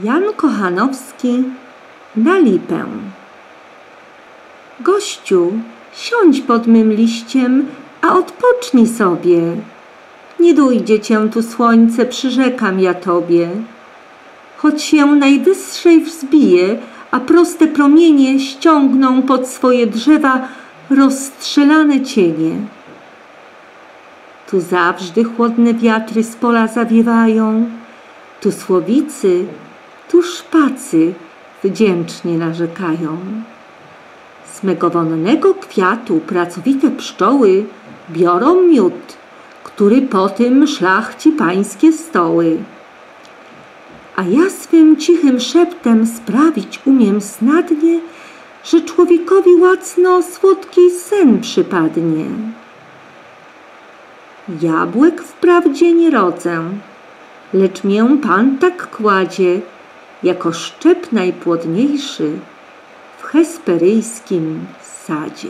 Jan Kochanowski na lipę. Gościu, siądź pod mym liściem, a odpocznij sobie. Nie dojdzie cię tu słońce, przyrzekam ja tobie. Choć się najwyższej wzbije, a proste promienie ściągną pod swoje drzewa rozstrzelane cienie. Tu zawsze chłodne wiatry z pola zawiewają, tu słowicy, tu szpacy wdzięcznie narzekają. Z mego wonnego kwiatu pracowite pszczoły biorą miód, który po tym szlachci pańskie stoły. A ja swym cichym szeptem sprawić umiem snadnie, że człowiekowi łacno słodki sen przypadnie. Jabłek wprawdzie nie rodzę, lecz mię Pan tak kładzie, jako szczep najpłodniejszy w hesperyjskim sadzie.